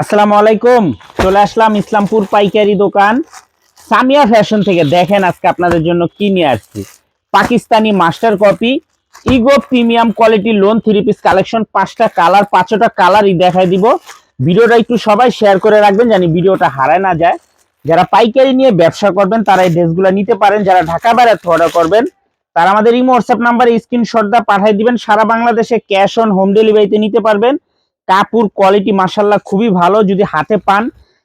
আসসালামু আলাইকুম। চলে আসলাম ইসলামপুর পাইকারি দোকান। সামিয়া ফ্যাশন থেকে দেখেন আজকে আপনাদের জন্য কি নিয়ে আসছি। Pakistani master copy, Ego premium quality lawn three piece collection, পাঁচটা কালার, পাঁচটা কালারই দেখাই দিব। ভিডিওটা একটু সবাই শেয়ার করে রাখবেন জানি ভিডিওটা হারায় না যায়। যারা পাইকারি নিয়ে ব্যবসা করবেন, তারা এই ড্রেসগুলো নিতে পারেন। যারা ঢাকা বাইরে অর্ডার করবেন, তারা আমাদের ইমো হোয়াটসঅ্যাপ নাম্বারে স্ক্রিনশট দা পাঠিয়ে দিবেন। সারা বাংলাদেশে ক্যাশ অন হোম ডেলিভারিতে নিতে পারবেন। কাপড় কোয়ালিটি মাসাল্লাহ খুবই ভালো, যদি হাতে পান,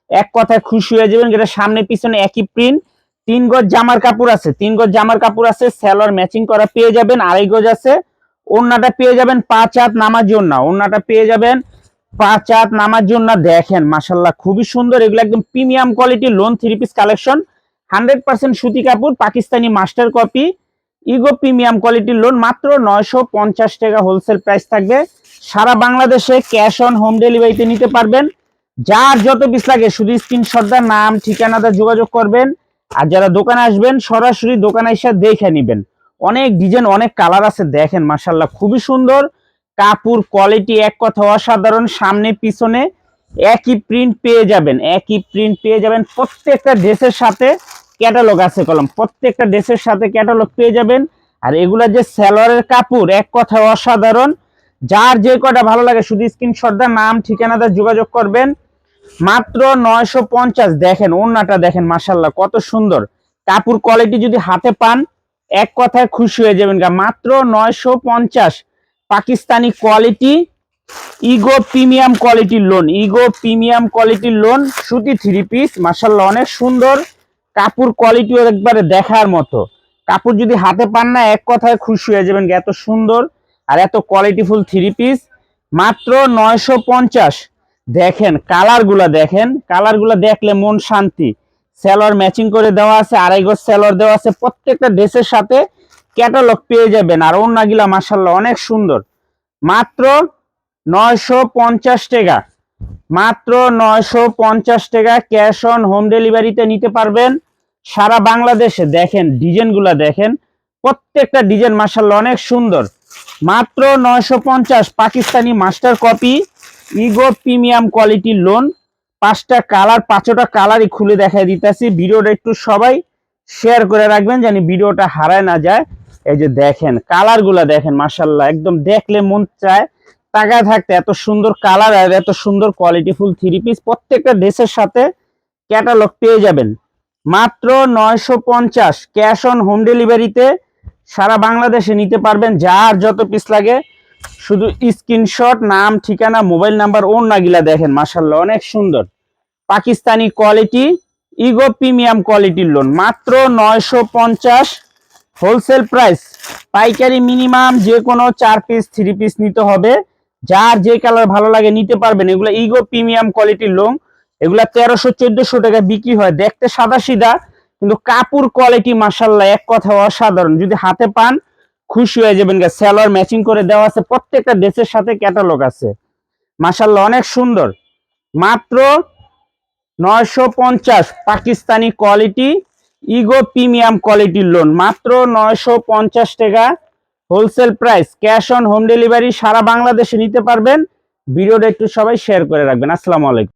এক কথায় খুশি হয়ে যাবেন, যেটা সামনে পিছনে একই প্রিন্ট তিন গজ জামার কাপড় আছে, তিন গজ জামার কাপড় আছে স্যালোয়ার ম্যাচিং করা পেয়ে যাবেন, আড়াই গজ আছে ওন্নাটা পেয়ে যাবেন পাঁচ হাত নামার জন্য ওন্নাটা পেয়ে যাবেন পাঁচ হাত নামার জন্য দেখেন মাসাল্লাহ খুবই সুন্দর, এগুলো একদম premium quality lawn three piece collection hundred percent সুতি কাপড়, Pakistani master copy Ego premium কোয়ালিটির লোন মাত্র নয়শো পঞ্চাশ টাকা হোলসেল প্রাইস থাকবে। সারা বাংলাদেশে ক্যাশ অন হোম ডেলিভারিতে নিতে পারবেন। যার যত পিস লাগে, শুধু স্ক্রিনশটদার নাম, ঠিকানাটা যোগাযোগ করবেন। আর যারা দোকানে আসবেন, সরাসরি দোকানে এসে দেখে নেবেন। অনেক ডিজাইন অনেক কালার আছে, দেখেন মাসাল্লাহ খুবই সুন্দর। কাপড় কোয়ালিটি এক কথা অসাধারণ, সামনে, পিছনে একই প্রিন্ট পেয়ে যাবেন, একই প্রিন্ট পেয়ে যাবেন। প্রত্যেকটা ড্রেসের সাথে ক্যাটালগ আছে কলম, প্রত্যেকটা ড্রেসের সাথে ক্যাটালগ পেয়ে যাবেন। আর এগুলা যে স্যালোয়ারের কাপড়, এক কথা অসাধারণ। যার যে কটা ভালো লাগে শুধু স্ক্রিনশট দা নাম ঠিকানাটা যোগাযোগ করবেন। মাত্র নয়শো পঞ্চাশ, দেখেন ওন্নাটা দেখেন মাসাল্লাহ কত সুন্দর। কাপড় কোয়ালিটি যদি হাতে পান, এক কথায় খুশি হয়ে যাবেন গা। মাত্র নয়শো পঞ্চাশ, পাকিস্তানি কোয়ালিটি ইগো প্রিমিয়াম কোয়ালিটির লোন ইগো প্রিমিয়াম কোয়ালিটির লোন সুতি থ্রি পিস মাসাল্লাহ অনেক সুন্দর। কাপড় কোয়ালিটিও একবারে দেখার মতো। কাপড় যদি হাতে পান না, এক কথায় খুশি হয়ে যাবেন এত সুন্দর। আর এত কোয়ালিটিফুল থ্রি পিস মাত্র নয়শো পঞ্চাশ। দেখেন কালারগুলা দেখেন কালারগুলা দেখলে মন শান্তি। স্যালোয়ার ম্যাচিং করে দেওয়া আছে, আড়াই গজ স্যালোয়ার দেওয়া আছে, প্রত্যেকটা ড্রেসের সাথে ক্যাটালগ পেয়ে যাবেন। আর অন্যগুলা মাসাল্লাহ অনেক সুন্দর। মাত্র নয়শো পঞ্চাশ টাকা। মাত্র নয়শো পঞ্চাশ টাকা ক্যাশ অন হোম ডেলিভারিতে নিতে পারবেন। সারা বাংলাদেশে দেখেন ডিজাইনগুলা দেখেন, প্রত্যেকটা ডিজাইন মাসাল্লাহ অনেক সুন্দর। মাত্র নয়শো পঞ্চাশ Pakistani master copy, Ego premium কোয়ালিটির লোন, পাঁচটা কালার, পাঁচটা কালারই খুলে দেখাই দিতেছি। ভিডিওটা একটু সবাই শেয়ার করে রাখবেন জানি ভিডিওটা হারায় না যায়। এই যে দেখেন, কালারগুলা দেখেন মাসাল্লাহ একদম দেখলে মন চায়। তাকায় থাকতে এত সুন্দর কালার আর এত সুন্দর কোয়ালিটিফুল থ্রি পিস প্রত্যেকটা ড্রেসের সাথে ক্যাটালগ পেয়ে যাবেন। মাত্র নয়শো পঞ্চাশ ক্যাশ অন হোম ডেলিভারিতে সারা বাংলাদেশে নিতে পারবেন যার যত পিস লাগে। শুধু স্ক্রিনশট নাম, ঠিকানা মোবাইল নাম্বার ওর নাগিলা দেখেন মাসাল্লাহ অনেক সুন্দর। পাকিস্তানি কোয়ালিটি ইগো প্রিমিয়াম কোয়ালিটির লোন মাত্র নয়শো পঞ্চাশ হোলসেল প্রাইস পাইকারি মিনিমাম যে কোনো চার পিস থ্রি পিস নিতে হবে। যার যে কালার ভালো লাগে নিতে পারবেন, এগুলো ইগো প্রিমিয়াম কোয়ালিটির লোন এগুলা তেরোশো, চোদ্দশো টাকা বিক্রি হয়। দেখতে সাদা সিধা কিন্তু কাপড় কোয়ালিটি মাসাল্লাহ এক কথা অসাধারণ। যদি হাতে পান, খুশি হয়ে যাবেন গা স্যালোয়ার ম্যাচিং করে দেওয়া আছে, প্রত্যেকটা ড্রেসের সাথে ক্যাটালগ আছে। মাসাল্লাহ অনেক সুন্দর। মাত্র নয়শো পঞ্চাশ পাকিস্তানি কোয়ালিটি ইগো প্রিমিয়াম কোয়ালিটির লোন মাত্র নয়শো পঞ্চাশ টাকা wholesale price cash on home delivery সারা বাংলাদেশে নিতে পারবেন। ভিডিওটা একটু সবাই শেয়ার করে রাখবেন। আসসালামু আলাইকুম।